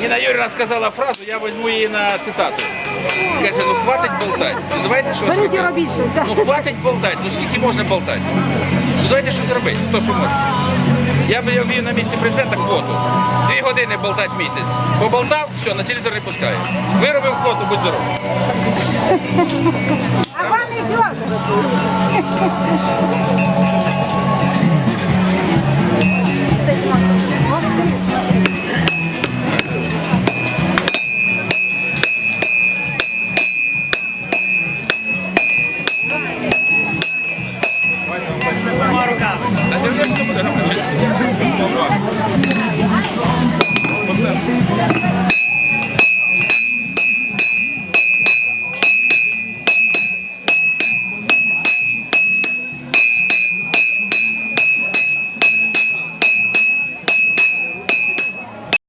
Ніна Юрівна сказала фразу, я візьму її на цитату. Каже, ну хватить болтати. Ну давайте щось робити. Ну хватить болтати, ну скільки можна болтати? Ну давайте щось робити, хто що може. Я би ввів на місці президента квоту. Дві години болтати в місяць. Поболтав, все, на телевізор не пускає. Виробив квоту, будь здоровий. А вам идет. やった!